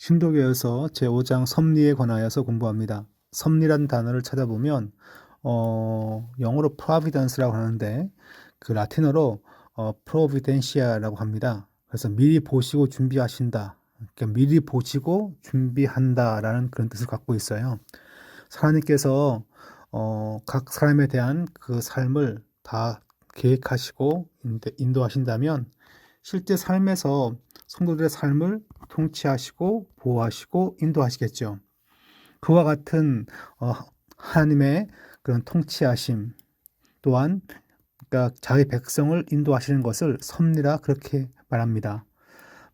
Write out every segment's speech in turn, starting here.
신도교에서 제5장 섭리에 관하여서 공부합니다. 섭리란 단어를 찾아보면 어, 영어로 providence라고 하는데 그 라틴어로 어, providentia라고 합니다. 그래서 미리 보시고 준비하신다. 그러니까 미리 보시고 준비한다라는 그런 뜻을 갖고 있어요. 하나님께서 어, 각 사람에 대한 그 삶을 다 계획하시고 인도- 인도하신다면 실제 삶에서 성도들의 삶을 통치하시고 보호하시고 인도하시겠죠. 그와 같은 어, 하나님의 그런 통치하심 또한 그러니까 자기 백성을 인도하시는 것을 섭리라 그렇게 말합니다.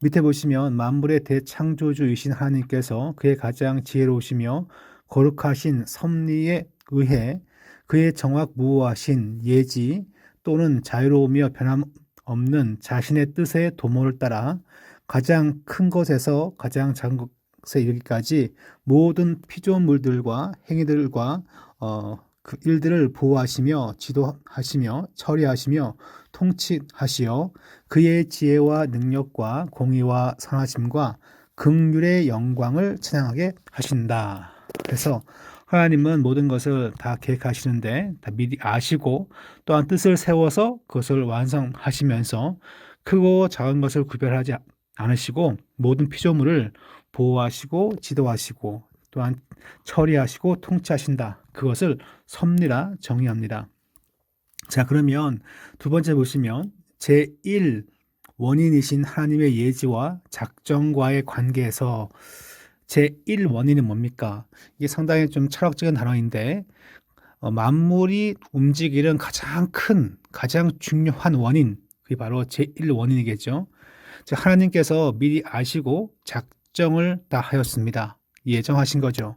밑에 보시면 만물의 대창조주이신 하나님께서 그의 가장 지혜로우시며 거룩하신 섭리에 의해 그의 정확 무호하신 예지 또는 자유로우며 변함없는 자신의 뜻의 도모를 따라 가장 큰 것에서 가장 작은 것에 이르기까지 모든 피조물들과 행위들과 어, 그 일들을 보호하시며 지도하시며 처리하시며 통치하시어 그의 지혜와 능력과 공의와 선하심과 긍휼의 영광을 찬양하게 하신다. 그래서 하나님은 모든 것을 다 계획하시는데 다 미리 아시고 또한 뜻을 세워서 그것을 완성하시면서 크고 작은 것을 구별하지 않으시고 모든 피조물을 보호하시고 지도하시고 또한 처리하시고 통치하신다. 그것을 섭리라 정의합니다. 자, 그러면 두 번째 보시면 제1 원인이신 하나님의 예지와 작정과의 관계에서 제1 원인은 뭡니까? 이게 상당히 좀 철학적인 단어인데 어, 만물이 움직이는 가장 큰, 가장 중요한 원인, 그게 바로 제1 원인이겠죠. 즉 하나님께서 미리 아시고 작정을 다 하였습니다. 예정하신 거죠.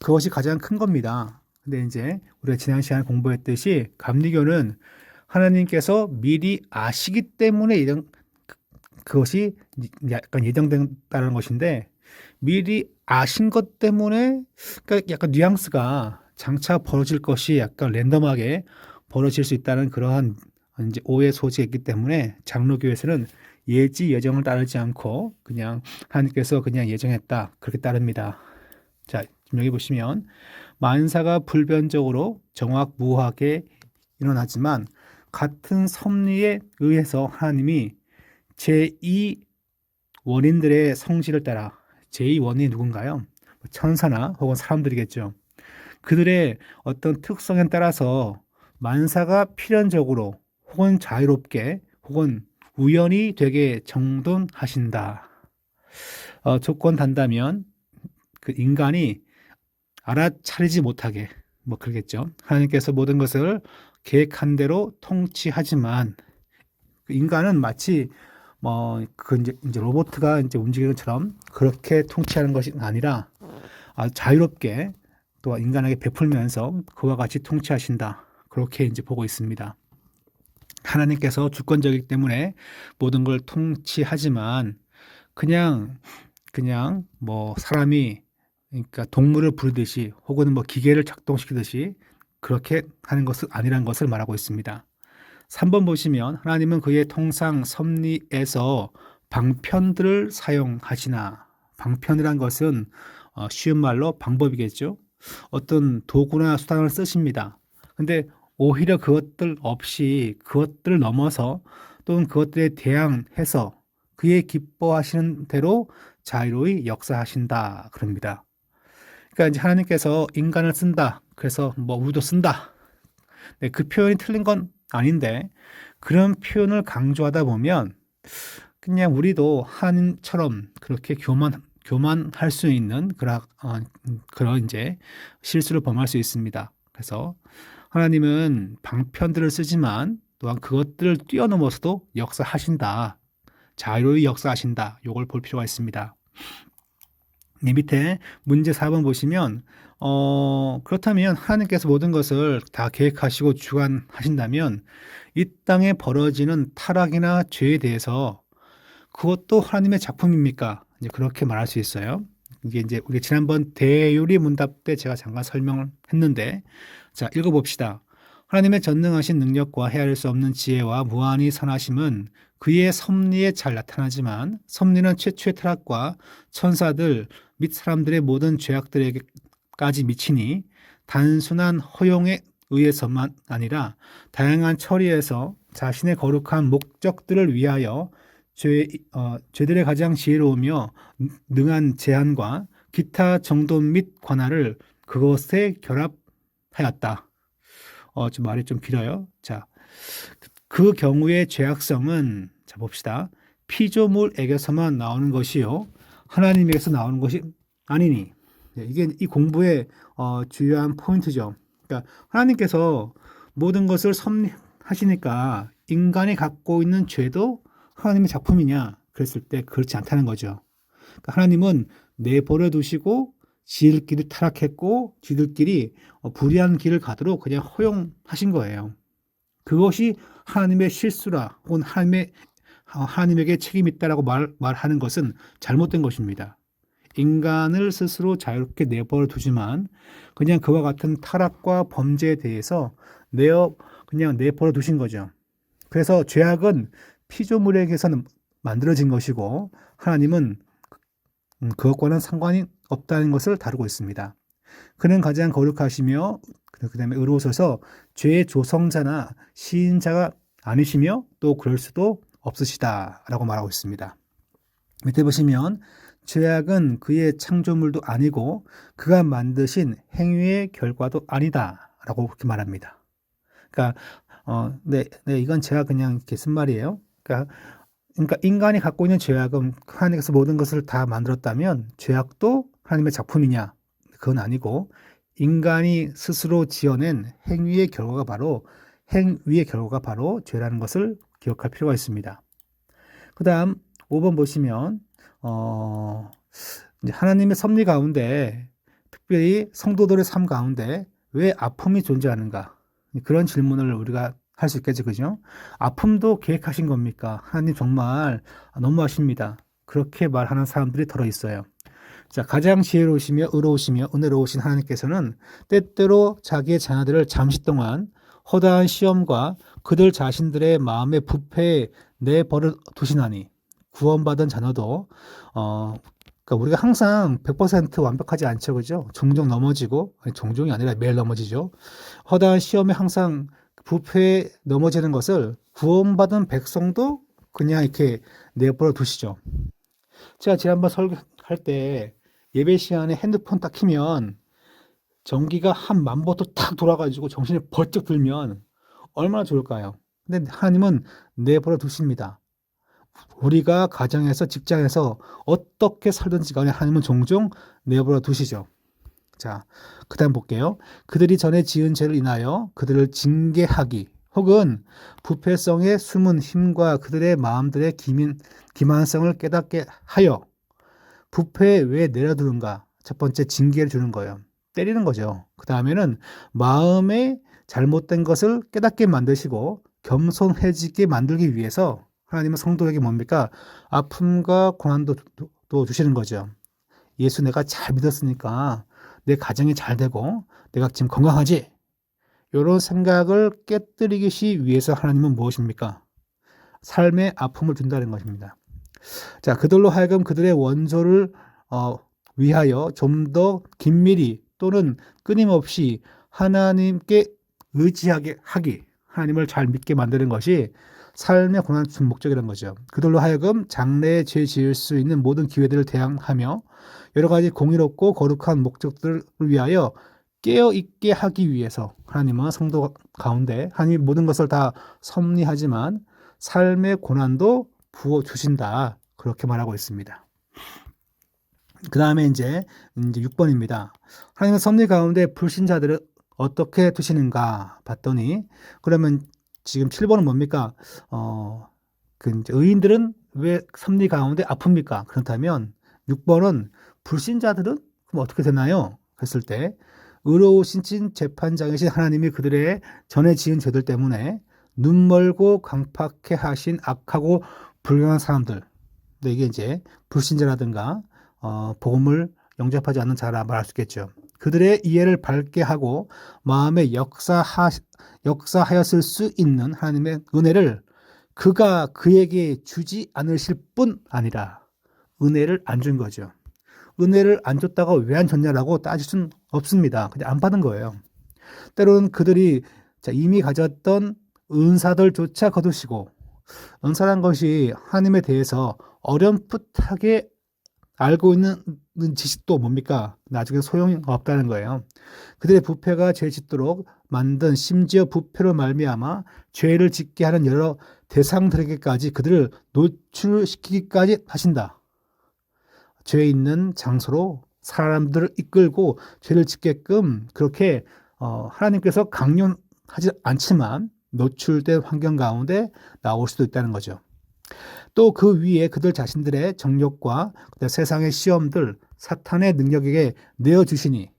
그것이 가장 큰 겁니다. 근데 이제 우리가 지난 시간에 공부했듯이 감리교는 하나님께서 미리 아시기 때문에 이런 그- 그것이 약간 예정된다는 것인데 미리 아신 것 때문에 그러니까 약간 뉘앙스가 장차 벌어질 것이 약간 랜덤하게 벌어질 수 있다는 그러한 이제 오해 소지가 있기 때문에 장로교에서는 예지 예정을 따르지 않고 그냥 하나님께서 그냥 예정했다 그렇게 따릅니다. 자, 여기 보시면 만사가 불변적으로 정확무하게 일어나지만 같은 섭리에 의해서 하나님이 제2 원인들의 성질을 따라 제2 원인이 누군가요? 천사나 혹은 사람들이겠죠. 그들의 어떤 특성에 따라서 만사가 필연적으로 혹은 자유롭게 혹은 우연히 되게 정돈하신다. 어, 조건 단다면 그 인간이 알아차리지 못하게 뭐 그러겠죠. 하나님께서 모든 것을 계획한 대로 통치하지만 그 인간은 마치 뭐그 이제, 이제 로봇가 이제 움직이는 것처럼 그렇게 통치하는 것이 아니라 아, 자유롭게 또 인간에게 베풀면서 그와 같이 통치하신다. 그렇게 이제 보고 있습니다. 하나님께서 주권적이기 때문에 모든 걸 통치하지만 그냥 그냥 뭐 사람이 그러니까 동물을 부르듯이 혹은 뭐 기계를 작동시키듯이 그렇게 하는 것은 아니란 것을 말하고 있습니다. 3번 보시면 하나님은 그의 통상 섭리에서 방편들을 사용하시나 방편이란 것은 어, 쉬운 말로 방법이겠죠. 어떤 도구나 수단을 쓰십니다. 근데 오히려 그것들 없이 그것들을 넘어서 또는 그것들에 대항해서 그의 기뻐하시는 대로 자유로이 역사하신다 그럽니다. 그러니까 이제 하나님께서 인간을 쓴다. 그래서 뭐 우리도 쓴다. 네, 그 표현이 틀린 건 아닌데 그런 표현을 강조하다 보면 그냥 우리도 하나님처럼 그렇게 교만 교만할 수 있는 그런 어, 그런 이제 실수를 범할 수 있습니다. 그래서 하나님은 방편들을 쓰지만 또한 그것들을 뛰어넘어서도 역사하신다. 자유로이 역사하신다. 요걸 볼 필요가 있습니다. 이 밑에 문제 4번 보시면 어, 그렇다면 하나님께서 모든 것을 다 계획하시고 주관하신다면 이 땅에 벌어지는 타락이나 죄에 대해서 그것도 하나님의 작품입니까? 이제 그렇게 말할 수 있어요. 이게 이제 우리 지난번 대요리 문답 때 제가 잠깐 설명을 했는데 자, 읽어 봅시다. 하나님의 전능하신 능력과 헤아릴 수 없는 지혜와 무한히 선하심은 그의 섭리에 잘 나타나지만 섭리는 최초의 타락과 천사들 및 사람들의 모든 죄악들에게까지 미치니 단순한 허용에 의해서만 아니라 다양한 처리에서 자신의 거룩한 목적들을 위하여 죄, 어, 죄들의 가장 지혜로우며 능한 제한과 기타 정도 및 관할을 그것에 결합하였다. 어, 좀 말이 좀 길어요. 자, 그 경우의 죄악성은 자 봅시다. 피조물에게서만 나오는 것이요 하나님에게서 나오는 것이 아니니 네, 이게 이 공부의 어, 주요한 포인트죠. 그러니까 하나님께서 모든 것을 섭리하시니까 인간이 갖고 있는 죄도 하나님의 작품이냐 그랬을 때 그렇지 않다는 거죠. 그러니까 하나님은 내버려 두시고 지들끼리 타락했고 지들끼리 어, 불의한 길을 가도록 그냥 허용하신 거예요. 그것이 하나님의 실수라 혹은 하나님의 어, 하나님에게 책임 있다라고 말, 말하는 것은 잘못된 것입니다. 인간을 스스로 자유롭게 내버려 두지만 그냥 그와 같은 타락과 범죄에 대해서 내어 그냥 내버려 두신 거죠. 그래서 죄악은 피조물에게서는 만들어진 것이고 하나님은 음, 그것과는 상관이 없다는 것을 다루고 있습니다. 그는 가장 거룩하시며 그 다음에 의로우셔서 죄의 조성자나 시인자가 아니시며 또 그럴 수도 없으시다 라고 말하고 있습니다. 밑에 보시면 죄악은 그의 창조물도 아니고 그가 만드신 행위의 결과도 아니다 라고 그렇게 말합니다. 그러니까 어, 네, 네, 이건 제가 그냥 이렇게 쓴 말이에요. 그러니까, 그러니까 인간이 갖고 있는 죄악은 하나님께서 모든 것을 다 만들었다면 죄악도 하나님의 작품이냐? 그건 아니고 인간이 스스로 지어낸 행위의 결과가 바로 행위의 결과가 바로 죄라는 것을 기억할 필요가 있습니다. 그 다음 5번 보시면 어, 하나님의 섭리 가운데 특별히 성도들의 삶 가운데 왜 아픔이 존재하는가 그런 질문을 우리가 할 수 있겠죠 그죠 아픔도 계획하신 겁니까 하나님 정말 너무하십니다 그렇게 말하는 사람들이 덜어 있어요 자 가장 지혜로우시며 의로우시며 은혜로우신 하나님께서는 때때로 자기의 자녀들을 잠시 동안 허다한 시험과 그들 자신들의 마음의 부패에 내버려 두시나니 구원받은 자녀도 어 그러니까 우리가 항상 100% 완벽하지 않죠, 그죠? 종종 넘어지고 아니, 종종이 아니라 매일 넘어지죠. 허다한 시험에 항상 부패에 넘어지는 것을 구원받은 백성도 그냥 이렇게 내버려 두시죠. 제가 지난번 설교할 때 예배 시간에 핸드폰 딱 키면 전기가 한 만보도 탁 돌아가지고 정신이 벌쩍 들면 얼마나 좋을까요? 근데 하나님은 내버려 두십니다. 우리가 가정에서 직장에서 어떻게 살든지 간에 하나님은 종종 내버려 두시죠. 자, 그 다음 볼게요. 그들이 전에 지은 죄를 인하여 그들을 징계하기 혹은 부패성의 숨은 힘과 그들의 마음들의 기민, 기만성을 깨닫게 하여 부패에 왜 내려두는가? 첫 번째 징계를 주는 거예요. 때리는 거죠. 그 다음에는 마음에 잘못된 것을 깨닫게 만드시고 겸손해지게 만들기 위해서 하나님은 성도에게 뭡니까? 아픔과 고난도 또 주시는 거죠. 예수 내가 잘 믿었으니까 내 가정이 잘 되고 내가 지금 건강하지? 이런 생각을 깨뜨리기 위해서 하나님은 무엇입니까? 삶의 아픔을 준다는 것입니다. 자, 그들로 하여금 그들의 원조를 어, 위하여 좀 더 긴밀히 또는 끊임없이 하나님께 의지하게 하기, 하나님을 잘 믿게 만드는 것이 삶의 고난 준 목적이라는 거죠. 그들로 하여금 장래에 죄 지을 수 있는 모든 기회들을 대항하며 여러 가지 공의롭고 거룩한 목적들을 위하여 깨어 있게 하기 위해서 하나님은 성도 가운데 하나님 모든 것을 다 섭리하지만 삶의 고난도 부어 주신다. 그렇게 말하고 있습니다. 그 다음에 이제, 이제 6번입니다. 하나님의 섭리 가운데 불신자들을 어떻게 두시는가 봤더니, 그러면 지금 7번은 뭡니까? 어, 그 의인들은 왜 섭리 가운데 아픕니까? 그렇다면 6번은 불신자들은 그럼 어떻게 되나요? 그랬을 때 의로우신 진 재판장이신 하나님이 그들의 전에 지은 죄들 때문에 눈멀고 강팍해 하신 악하고 불경한 사람들. 근데 이게 이제 불신자라든가 어, 복음을 영접하지 않는 자라 말할 수 있겠죠. 그들의 이해를 밝게 하고 마음에 역사하, 역사하였을 수 있는 하나님의 은혜를 그가 그에게 주지 않으실 뿐 아니라 은혜를 안 준 거죠. 은혜를 안 줬다가 왜 안 줬냐라고 따질 수는 없습니다. 그냥 안 받은 거예요. 때로는 그들이 자, 이미 가졌던 은사들조차 거두시고 은사란 것이 하나님에 대해서 어렴풋하게 알고 있는 지식도 뭡니까? 나중에 소용이 없다는 거예요. 그들의 부패가 죄 짓도록 만든 심지어 부패로 말미암아 죄를 짓게 하는 여러 대상들에게까지 그들을 노출시키기까지 하신다. 죄 있는 장소로 사람들을 이끌고 죄를 짓게끔 그렇게 어, 하나님께서 강요하지 않지만 노출된 환경 가운데 나올 수도 있다는 거죠. 또 그 위에 그들 자신들의 정욕과 세상의 시험들, 사탄의 능력에게 내어주시니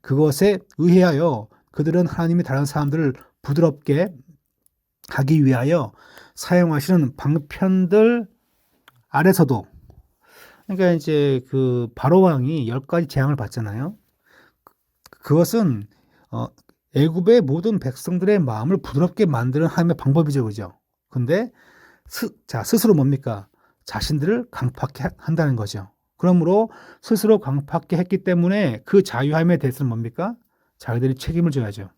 그것에 의해하여 그들은 하나님이 다른 사람들을 부드럽게 하기 위하여 사용하시는 방편들 아래서도 그러니까 이제 그 바로 왕이 열 가지 재앙을 받잖아요. 그것은 어, 애굽의 모든 백성들의 마음을 부드럽게 만드는 하나님의 방법이죠, 그죠? 근데 스, 자 스스로 뭡니까? 자신들을 강팍해 한다는 거죠. 그러므로 스스로 강팍해 했기 때문에 그 자유함에 대해서는 뭡니까? 자기들이 책임을 져야죠.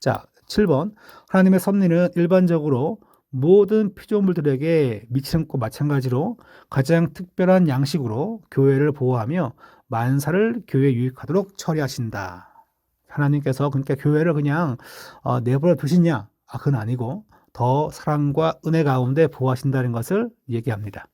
자, 7번. 하나님의 섭리는 일반적으로 모든 피조물들에게 미치는 것과 마찬가지로 가장 특별한 양식으로 교회를 보호하며 만사를 교회에 유익하도록 처리하신다. 하나님께서 그러니까 교회를 그냥 어, 내버려 두시냐? 아, 그건 아니고 더 사랑과 은혜 가운데 보호하신다는 것을 얘기합니다.